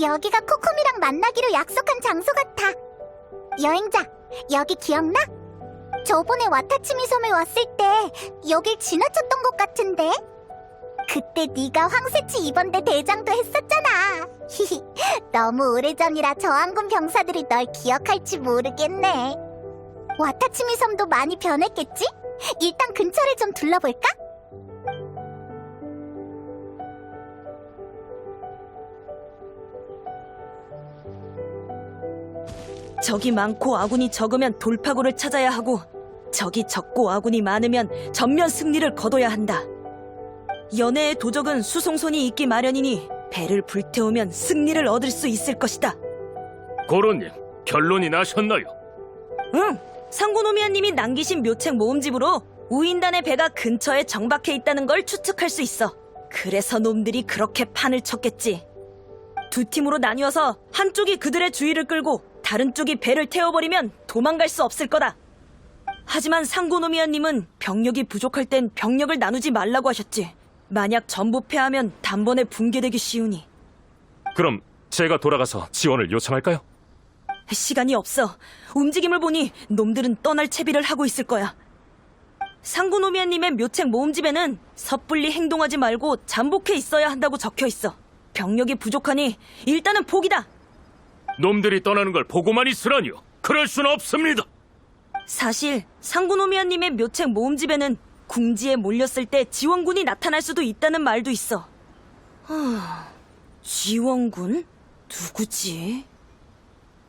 여기가 코코미랑 만나기로 약속한 장소 같아. 여행자, 여기 기억나? 저번에 와타치미 섬에 왔을 때 여길 지나쳤던 것 같은데? 그때 네가 황새치 입원대 대장도 했었잖아. 히히, 너무 오래전이라 저항군 병사들이 널 기억할지 모르겠네. 와타치미 섬도 많이 변했겠지? 일단 근처를 좀 둘러볼까? 적이 많고 아군이 적으면 돌파구를 찾아야 하고 적이 적고 아군이 많으면 전면 승리를 거둬야 한다. 연애의 도적은 수송선이 있기 마련이니 배를 불태우면 승리를 얻을 수 있을 것이다. 고로님, 결론이 나셨나요? 응, 상고노미아님이 남기신 묘책 모음집으로 우인단의 배가 근처에 정박해 있다는 걸 추측할 수 있어. 그래서 놈들이 그렇게 판을 쳤겠지. 두 팀으로 나뉘어서 한쪽이 그들의 주의를 끌고 다른 쪽이 배를 태워버리면 도망갈 수 없을 거다. 하지만 상고노미아님은 병력이 부족할 땐 병력을 나누지 말라고 하셨지. 만약 전부 패하면 단번에 붕괴되기 쉬우니. 그럼 제가 돌아가서 지원을 요청할까요? 시간이 없어. 움직임을 보니 놈들은 떠날 채비를 하고 있을 거야. 상구노미아님의 묘책 모음집에는 섣불리 행동하지 말고 잠복해 있어야 한다고 적혀 있어. 병력이 부족하니 일단은 포기다. 놈들이 떠나는 걸 보고만 있으라니요. 그럴 수는 없습니다. 사실 상구노미아님의 묘책 모음집에는 궁지에 몰렸을 때 지원군이 나타날 수도 있다는 말도 있어. 하... 지원군? 누구지?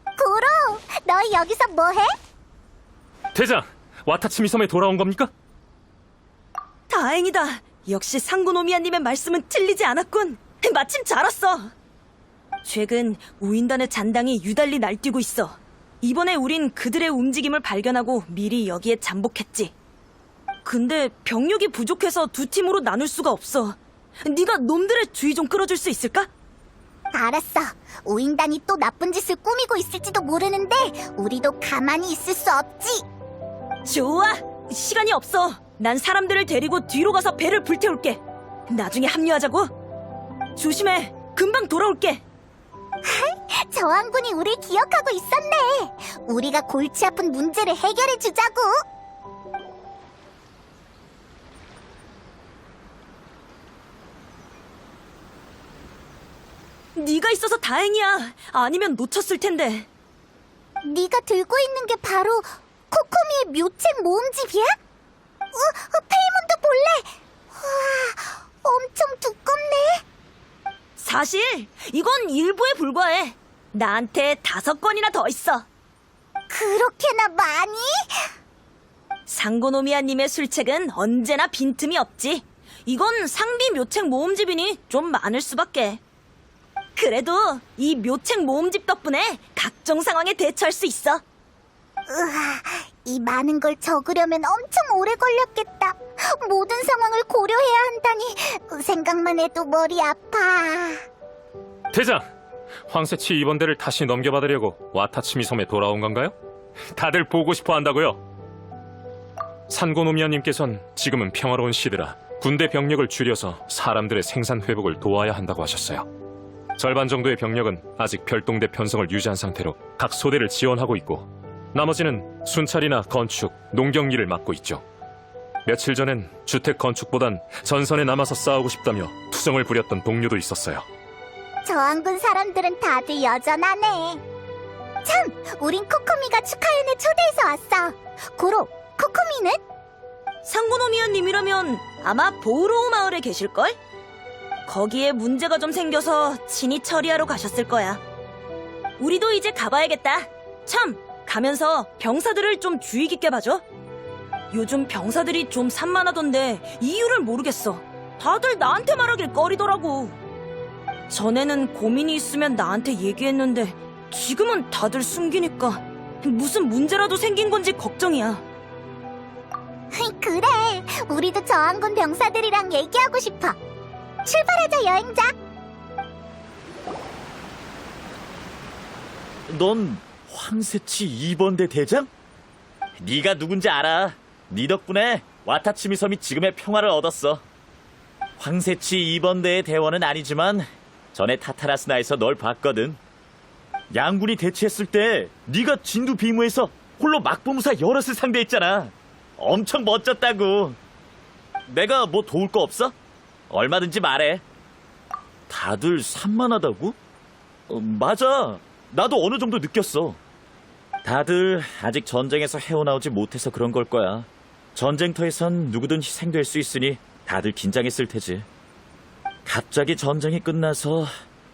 고로, 너희 여기서 뭐해? 대장, 와타치미 섬에 돌아온 겁니까? 다행이다. 역시 상구노미아님의 말씀은 틀리지 않았군. 마침 잘 왔어. 최근 우인단의 잔당이 유달리 날뛰고 있어. 이번에 우린 그들의 움직임을 발견하고 미리 여기에 잠복했지. 근데 병력이 부족해서 두 팀으로 나눌 수가 없어. 네가 놈들의 주의 좀 끌어줄 수 있을까? 알았어. 우인단이 또 나쁜 짓을 꾸미고 있을지도 모르는데 우리도 가만히 있을 수 없지. 좋아. 시간이 없어. 난 사람들을 데리고 뒤로 가서 배를 불태울게. 나중에 합류하자고. 조심해. 금방 돌아올게. 저항군이 우릴 기억하고 있었네. 우리가 골치 아픈 문제를 해결해 주자고. 네가 있어서 다행이야. 아니면 놓쳤을 텐데. 네가 들고 있는 게 바로 코코미의 묘책 모음집이야? 어, 어, 페이몬도 볼래. 와, 엄청 두껍네. 사실 이건 일부에 불과해. 나한테 다섯 건이나 더 있어. 그렇게나 많이? 상고노미아님의 술책은 언제나 빈틈이 없지. 이건 상비 묘책 모음집이니 좀 많을 수밖에. 그래도 이 묘책 모음집 덕분에 각종 상황에 대처할 수 있어. 으아, 이 많은 걸 적으려면 엄청 오래 걸렸겠다. 모든 상황을 고려해야 한다니 생각만 해도 머리 아파. 대장, 황새치 입원대를 다시 넘겨받으려고 와타치미 섬에 돌아온 건가요? 다들 보고 싶어 한다고요? 산고노미아님께선 지금은 평화로운 시대라 군대 병력을 줄여서 사람들의 생산 회복을 도와야 한다고 하셨어요. 절반 정도의 병력은 아직 별동대 편성을 유지한 상태로 각 소대를 지원하고 있고 나머지는 순찰이나 건축, 농경 일을 맡고 있죠. 며칠 전엔 주택 건축보단 전선에 남아서 싸우고 싶다며 투정을 부렸던 동료도 있었어요. 저항군 사람들은 다들 여전하네. 참, 우린 코코미가 축하연에 초대해서 왔어. 고로, 코코미는? 상고노미아님이라면 아마 보우로우 마을에 계실걸? 거기에 문제가 좀 생겨서 친히 처리하러 가셨을 거야. 우리도 이제 가봐야겠다. 참, 가면서 병사들을 좀 주의 깊게 봐줘. 요즘 병사들이 좀 산만하던데 이유를 모르겠어. 다들 나한테 말하길 꺼리더라고. 전에는 고민이 있으면 나한테 얘기했는데 지금은 다들 숨기니까 무슨 문제라도 생긴 건지 걱정이야. 그래, 우리도 저항군 병사들이랑 얘기하고 싶어. 출발하자, 여행자. 넌 황새치 2번대 대장? 네가 누군지 알아. 네 덕분에 와타치미 섬이 지금의 평화를 얻었어. 황새치 2번대의 대원은 아니지만 전에 타타라스나에서 널 봤거든. 양군이 대치했을 때 네가 진두 비무에서 홀로 막부무사 여럿을 상대했잖아. 엄청 멋졌다고. 내가 뭐 도울 거 없어? 얼마든지 말해. 다들 산만하다고? 어, 맞아. 나도 어느 정도 느꼈어. 다들 아직 전쟁에서 헤어나오지 못해서 그런 걸 거야. 전쟁터에선 누구든 희생될 수 있으니 다들 긴장했을 테지. 갑자기 전쟁이 끝나서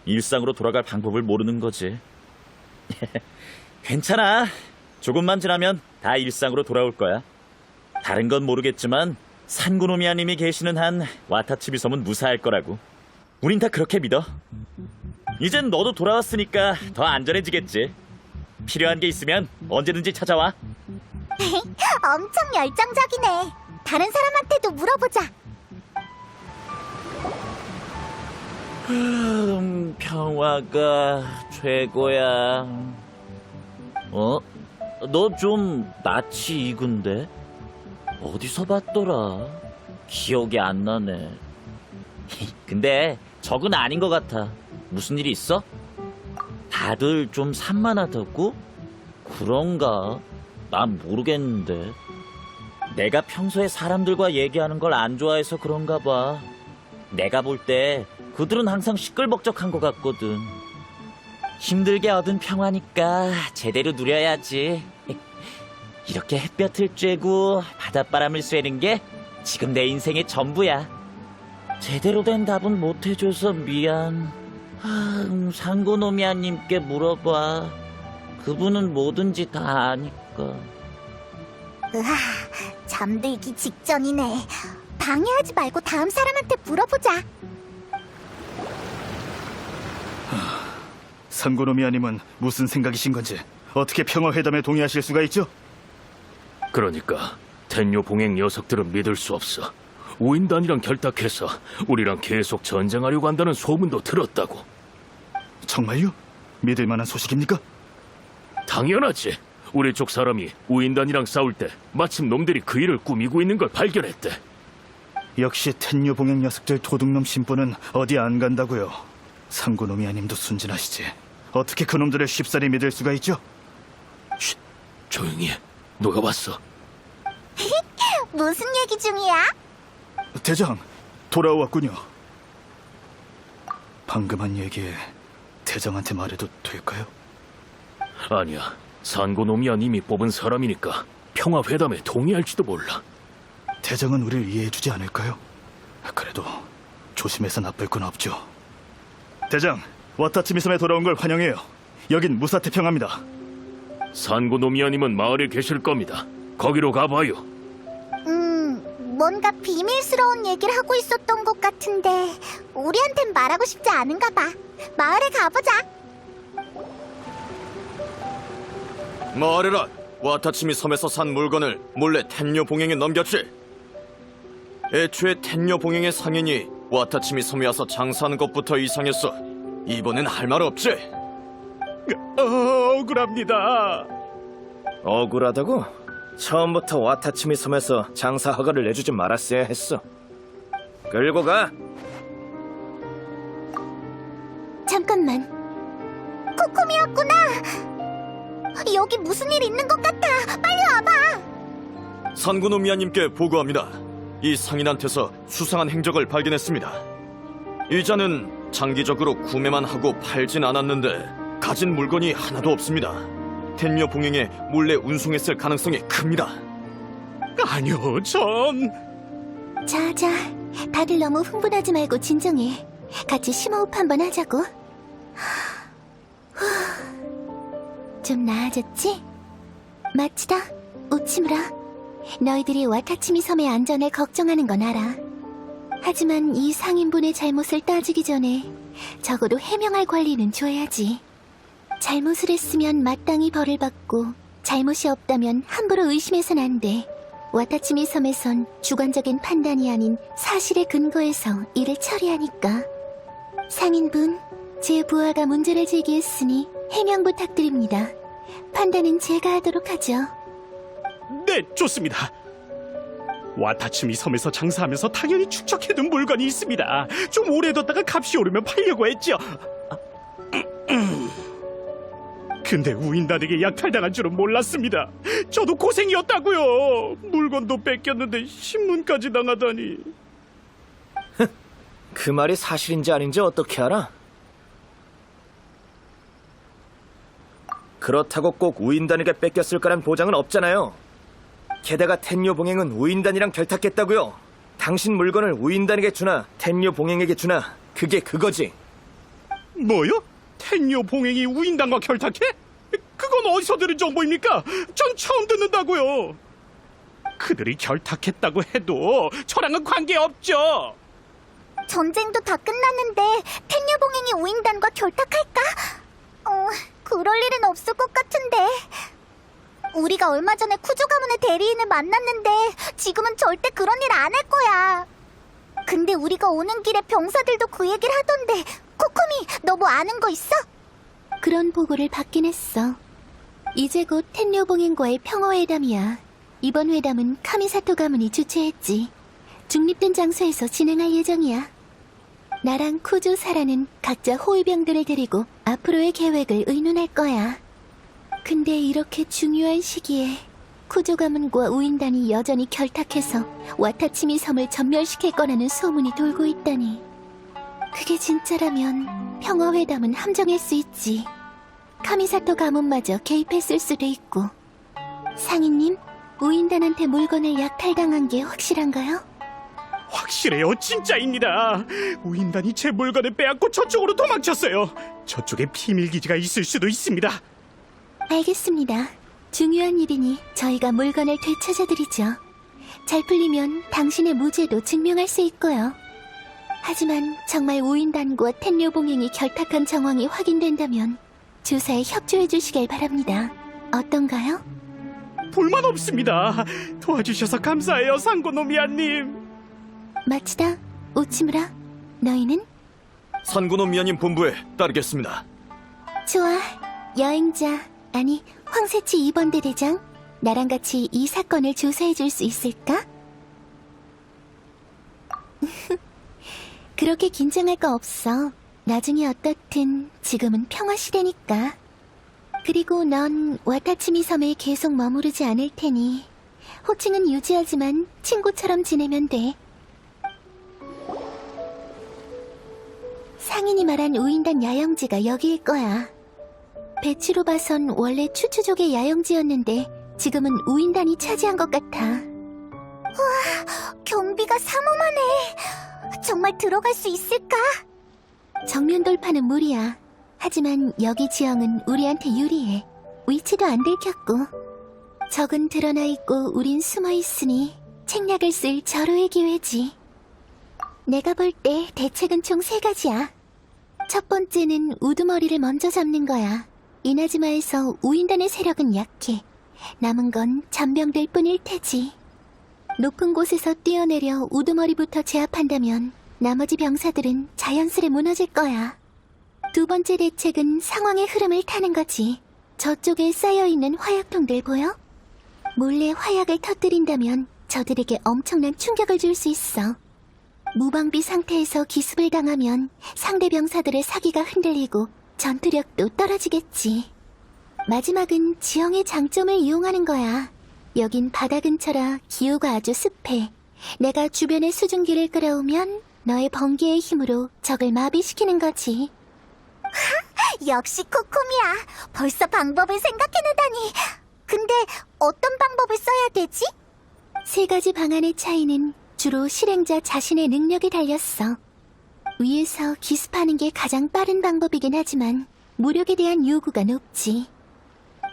일상으로 돌아갈 방법을 모르는 거지. 괜찮아. 조금만 지나면 다 일상으로 돌아올 거야. 다른 건 모르겠지만 산고노미아님이 계시는 한 와타치비 섬은 무사할 거라고. 우린 다 그렇게 믿어. 이젠 너도 돌아왔으니까 더 안전해지겠지. 필요한 게 있으면 언제든지 찾아와. 엄청 열정적이네. 다른 사람한테도 물어보자. 음, 평화가 최고야. 어? 너좀 낯이 익은데? 어디서 봤더라? 기억이 안 나네. 근데 적은 아닌 것 같아. 무슨 일이 있어? 다들 좀 산만하다고? 그런가? 난 모르겠는데. 내가 평소에 사람들과 얘기하는 걸 안 좋아해서 그런가 봐. 내가 볼 때 그들은 항상 시끌벅적한 것 같거든. 힘들게 얻은 평화니까 제대로 누려야지. 이렇게 햇볕을 쬐고 바닷바람을 쐬는 게 지금 내 인생의 전부야. 제대로 된 답은 못 해줘서 미안. 아, 음, 상고노미아님께 물어봐. 그분은 뭐든지 다 아니까. 으아, 잠들기 직전이네. 방해하지 말고 다음 사람한테 물어보자. 상고노미아님은 무슨 생각이신 건지 어떻게 평화회담에 동의하실 수가 있죠? 그러니까 텐요 봉행 녀석들은 믿을 수 없어. 우인단이랑 결탁해서 우리랑 계속 전쟁하려고 한다는 소문도 들었다고. 정말요? 믿을 만한 소식입니까? 당연하지. 우리 쪽 사람이 우인단이랑 싸울 때 마침 놈들이 그 일을 꾸미고 있는 걸 발견했대. 역시 텐유 봉행 녀석들 도둑놈 심보는 어디 안 간다고요. 상고노미아님도 순진하시지. 어떻게 그놈들을 쉽사리 믿을 수가 있죠? 조용히 해. 누가 봤어? 무슨 얘기 중이야? 대장, 돌아왔군요. 방금 한 얘기 대장한테 말해도 될까요? 아니야. 산고노미아님이 뽑은 사람이니까 평화회담에 동의할지도 몰라. 대장은 우리를 이해해주지 않을까요? 그래도 조심해서 나쁠 건 없죠. 대장, 와타치미 섬에 돌아온 걸 환영해요. 여긴 무사태평합니다. 산고노미아님은 마을에 계실 겁니다. 거기로 가봐요. 음, 뭔가 비밀스러운 얘기를 하고 있었던 것 같은데 우리한텐 말하고 싶지 않은가 봐. 마을에 가보자. 말해라. 와타치미 섬에서 산 물건을 몰래 텐녀 봉행에 넘겼지. 애초에 텐녀 봉행의 상인이 와타치미 섬에 와서 장사하는 것부터 이상했어. 이번엔 할 말 없지? 억울합니다. 억울하다고? 처음부터 와타치미 섬에서 장사 허가를 내주지 말았어야 했어. 끌고 가. 잠깐만. 코코미였구나. 여기 무슨 일 있는 것 같아. 빨리 와봐. 산구노미아님께 보고합니다. 이 상인한테서 수상한 행적을 발견했습니다. 이자는 장기적으로 구매만 하고 팔진 않았는데 가진 물건이 하나도 없습니다. 텐녀 봉행에 몰래 운송했을 가능성이 큽니다. 아니요, 전 자 자, 다들 너무 흥분하지 말고 진정해. 같이 심호흡 한번 하자고. 후, 좀 나아졌지? 마치다, 우치무라. 너희들이 와타치미 섬의 안전을 걱정하는 건 알아. 하지만 이 상인분의 잘못을 따지기 전에 적어도 해명할 권리는 줘야지. 잘못을 했으면 마땅히 벌을 받고 잘못이 없다면 함부로 의심해선 안 돼. 와타치미 섬에선 주관적인 판단이 아닌 사실에 근거해서 일을 처리하니까. 상인분, 제 부하가 문제를 제기했으니 해명 부탁드립니다. 판단은 제가 하도록 하죠. 네, 좋습니다. 와타츠미 섬에서 장사하면서 당연히 축적해둔 물건이 있습니다. 좀 오래 뒀다가 값이 오르면 팔려고 했죠. 근데 우인단에게 약탈당한 줄은 몰랐습니다. 저도 고생이었다고요. 물건도 뺏겼는데 신문까지 당하다니. 그 말이 사실인지 아닌지 어떻게 알아? 그렇다고 꼭 우인단에게 뺏겼을 거란 보장은 없잖아요. 게다가 텐요 봉행은 우인단이랑 결탁했다고요. 당신 물건을 우인단에게 주나 텐요 봉행에게 주나 그게 그거지. 뭐요? 텐요 봉행이 우인단과 결탁해? 그건 어디서 들은 정보입니까? 전 처음 듣는다고요. 그들이 결탁했다고 해도 저랑은 관계없죠. 전쟁도 다 끝났는데 텐유봉행이 우인단과 결탁할까? 어, 그럴 일은 없을 것 같은데. 우리가 얼마 전에 쿠조 가문의 대리인을 만났는데 지금은 절대 그런 일 안 할 거야. 근데 우리가 오는 길에 병사들도 그 얘기를 하던데 코코미 너 뭐 아는 거 있어? 그런 보고를 받긴 했어. 이제 곧 텐료봉행과의 평화회담이야. 이번 회담은 카미사토 가문이 주최했지. 중립된 장소에서 진행할 예정이야. 나랑 쿠조 사라는 각자 호위병들을 데리고 앞으로의 계획을 의논할 거야. 근데 이렇게 중요한 시기에 쿠조 가문과 우인단이 여전히 결탁해서 와타치미 섬을 전멸시킬 거라는 소문이 돌고 있다니. 그게 진짜라면 평화회담은 함정일 수 있지. 카미사토 가문마저 개입했을 수도 있고. 상인님, 우인단한테 물건을 약탈당한 게 확실한가요? 확실해요, 진짜입니다. 우인단이 제 물건을 빼앗고 저쪽으로 도망쳤어요. 저쪽에 비밀 기지가 있을 수도 있습니다. 알겠습니다. 중요한 일이니 저희가 물건을 되찾아드리죠. 잘 풀리면 당신의 무죄도 증명할 수 있고요. 하지만 정말 우인단과 텐료 봉행이 결탁한 정황이 확인된다면 조사에 협조해 주시길 바랍니다. 어떤가요? 불만 없습니다. 도와주셔서 감사해요, 상고노미아님. 마치다, 오치무라, 너희는? 산고노미아님 본부에 따르겠습니다. 좋아, 여행자, 아니, 황새치 2번대 대장, 나랑 같이 이 사건을 조사해 줄 수 있을까? 그렇게 긴장할 거 없어. 나중에 어떻든 지금은 평화 시대니까. 그리고 넌 와타치미 섬에 계속 머무르지 않을 테니 호칭은 유지하지만 친구처럼 지내면 돼. 상인이 말한 우인단 야영지가 여기일 거야. 배치로 봐선 원래 추추족의 야영지였는데 지금은 우인단이 차지한 것 같아. 경비가 삼엄하네. 정말 들어갈 수 있을까? 정면 돌파는 무리야. 하지만 여기 지형은 우리한테 유리해. 위치도 안 들켰고. 적은 드러나 있고 우린 숨어 있으니 책략을 쓸 절호의 기회지. 내가 볼 때 대책은 총 세 가지야. 첫 번째는 우두머리를 먼저 잡는 거야. 이나즈마에서 우인단의 세력은 약해. 남은 건 잔병들 뿐일 테지. 높은 곳에서 뛰어내려 우두머리부터 제압한다면 나머지 병사들은 자연스레 무너질 거야. 두 번째 대책은 상황의 흐름을 타는 거지. 저쪽에 쌓여있는 화약통들 보여? 몰래 화약을 터뜨린다면 저들에게 엄청난 충격을 줄 수 있어. 무방비 상태에서 기습을 당하면 상대 병사들의 사기가 흔들리고 전투력도 떨어지겠지. 마지막은 지형의 장점을 이용하는 거야. 여긴 바다 근처라 기후가 아주 습해. 내가 주변에 수증기를 끌어오면 너의 번개의 힘으로 적을 마비시키는 거지. 역시 코코미야. 벌써 방법을 생각해내다니. 근데 어떤 방법을 써야 되지? 세 가지 방안의 차이는 주로 실행자 자신의 능력에 달렸어. 위에서 기습하는 게 가장 빠른 방법이긴 하지만 무력에 대한 요구가 높지.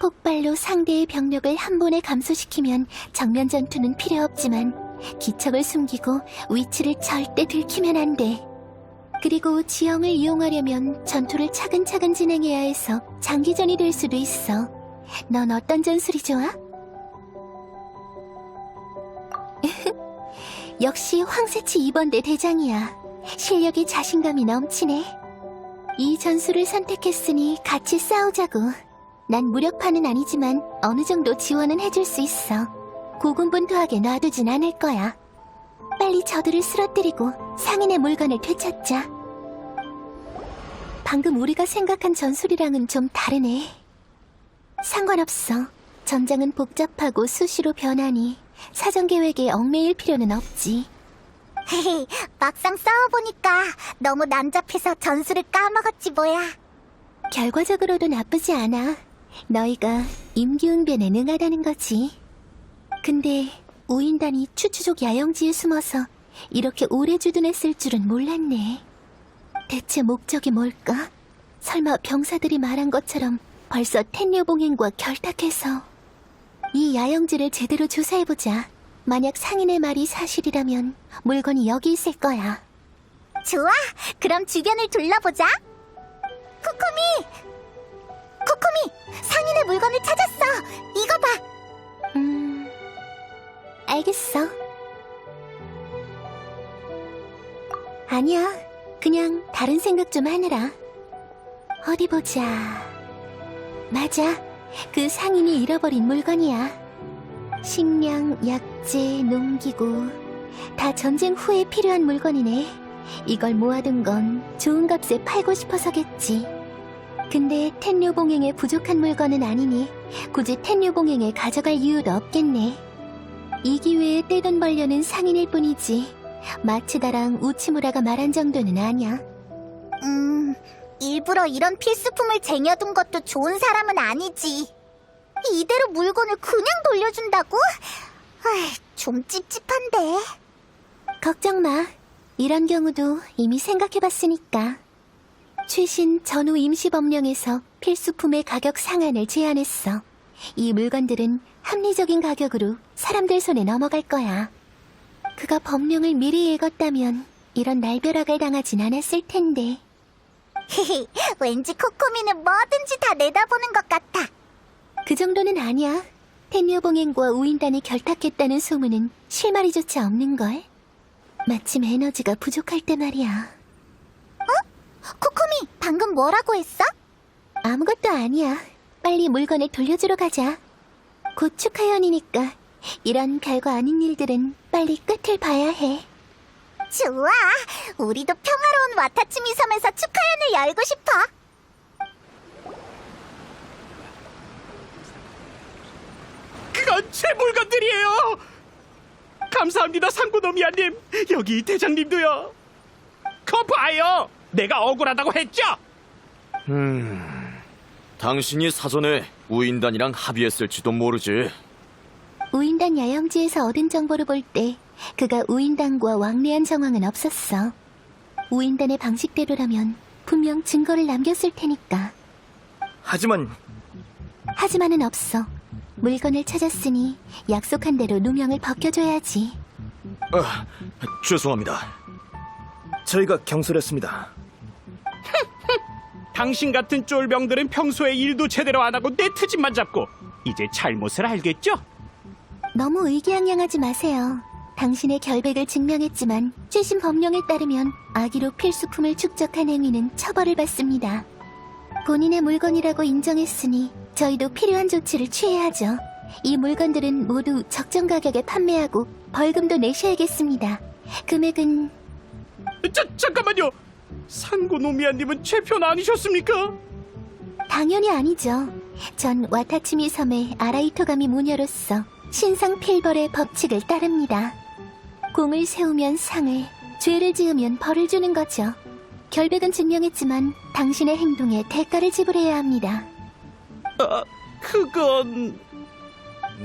폭발로 상대의 병력을 한 번에 감소시키면 정면 전투는 필요 없지만 기척을 숨기고 위치를 절대 들키면 안 돼. 그리고 지형을 이용하려면 전투를 차근차근 진행해야 해서 장기전이 될 수도 있어. 넌 어떤 전술이 좋아? 역시 황새치 2번대 대장이야. 실력에 자신감이 넘치네. 이 전술을 선택했으니 같이 싸우자고. 난 무력파는 아니지만 어느 정도 지원은 해줄 수 있어. 고군분투하게 놔두진 않을 거야. 빨리 저들을 쓰러뜨리고 상인의 물건을 되찾자. 방금 우리가 생각한 전술이랑은 좀 다르네. 상관없어. 전장은 복잡하고 수시로 변하니 사전 계획에 얽매일 필요는 없지. 헤헤, 막상 싸워보니까 너무 난잡해서 전술을 까먹었지 뭐야. 결과적으로도 나쁘지 않아. 너희가 임기응변에 능하다는 거지. 근데 우인단이 추추족 야영지에 숨어서 이렇게 오래 주둔했을 줄은 몰랐네. 대체 목적이 뭘까? 설마 병사들이 말한 것처럼 벌써 텐류 봉행과 결탁해서 이 야영지를 제대로 조사해보자. 만약 상인의 말이 사실이라면 물건이 여기 있을 거야. 좋아, 그럼 주변을 둘러보자. 코코미! 코코미, 상인의 물건을 찾았어. 이거 봐. 음, 알겠어. 아니야, 그냥 다른 생각 좀 하느라. 어디 보자. 맞아, 그 상인이 잃어버린 물건이야. 식량, 약재, 농기구, 다 전쟁 후에 필요한 물건이네. 이걸 모아둔 건 좋은 값에 팔고 싶어서겠지. 근데 텐류 봉행에 부족한 물건은 아니니 굳이 텐류 봉행에 가져갈 이유도 없겠네. 이 기회에 떼돈 벌려는 상인일 뿐이지. 마츠다랑 우치무라가 말한 정도는 아니야. 음, 일부러 이런 필수품을 쟁여둔 것도 좋은 사람은 아니지. 이대로 물건을 그냥 돌려준다고? 아이, 좀 찝찝한데. 걱정 마. 이런 경우도 이미 생각해봤으니까. 최신 전후 임시 법령에서 필수품의 가격 상한을 제한했어. 이 물건들은 합리적인 가격으로 사람들 손에 넘어갈 거야. 그가 법령을 미리 읽었다면 이런 날벼락을 당하진 않았을 텐데. 헤헤, 왠지 코코미는 뭐든지 다 내다보는 것 같아. 그 정도는 아니야. 텐류봉행과 우인단이 결탁했다는 소문은 실마리조차 없는걸. 마침 에너지가 부족할 때 말이야. 코코미, 방금 뭐라고 했어? 아무것도 아니야. 빨리 물건을 돌려주러 가자. 곧 축하연이니까 이런 별거 아닌 일들은 빨리 끝을 봐야 해. 좋아. 우리도 평화로운 와타치미 섬에서 축하연을 열고 싶어. 그건 제 물건들이에요. 감사합니다, 상구노미아님. 여기 대장님도요. 거 봐요. 내가 억울하다고 했죠? 당신이 사전에 우인단이랑 합의했을지도 모르지. 우인단 야영지에서 얻은 정보를 볼 때 그가 우인단과 왕래한 정황은 없었어. 우인단의 방식대로라면 분명 증거를 남겼을 테니까. 하지만 하지만은 없어. 물건을 찾았으니 약속한 대로 누명을 벗겨줘야지. 아, 죄송합니다. 저희가 경솔했습니다. 당신 같은 쫄병들은 평소에 일도 제대로 안 하고 내 트집만 잡고 이제 잘못을 알겠죠? 너무 의기양양하지 마세요. 당신의 결백을 증명했지만 최신 법령에 따르면 아기로 필수품을 축적한 행위는 처벌을 받습니다. 본인의 물건이라고 인정했으니 저희도 필요한 조치를 취해야죠. 이 물건들은 모두 적정 가격에 판매하고 벌금도 내셔야겠습니다. 금액은 자, 잠깐만요. 상고노미아님은 제 편 아니셨습니까? 당연히 아니죠. 전 와타치미 섬의 아라이토가미 무녀로서 신상 필벌의 법칙을 따릅니다. 공을 세우면 상을, 죄를 지으면 벌을 주는 거죠. 결백은 증명했지만 당신의 행동에 대가를 지불해야 합니다. 그건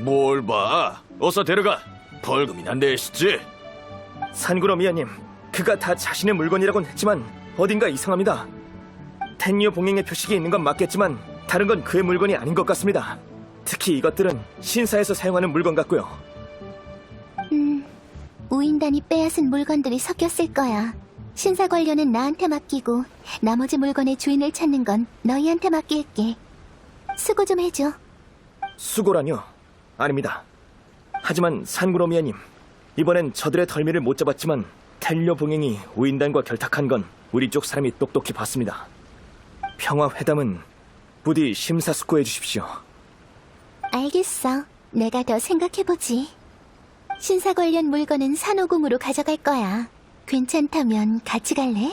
뭘 봐? 어서 데려가. 벌금이나 내시지. 산구로 미아님, 그가 다 자신의 물건이라곤 했지만 어딘가 이상합니다. 텐류 봉행의 표식이 있는 건 맞겠지만 다른 건 그의 물건이 아닌 것 같습니다. 특히 이것들은 신사에서 사용하는 물건 같고요. 음, 우인단이 빼앗은 물건들이 섞였을 거야. 신사 관련은 나한테 맡기고 나머지 물건의 주인을 찾는 건 너희한테 맡길게. 수고 좀 해줘. 수고라뇨? 아닙니다. 하지만 산구로 미아님, 이번엔 저들의 덜미를 못 잡았지만 텔료 봉행이 우인단과 결탁한 건 우리 쪽 사람이 똑똑히 봤습니다. 평화 회담은 부디 심사숙고해 주십시오. 알겠어. 내가 더 생각해보지. 신사 관련 물건은 산호궁으로 가져갈 거야. 괜찮다면 같이 갈래?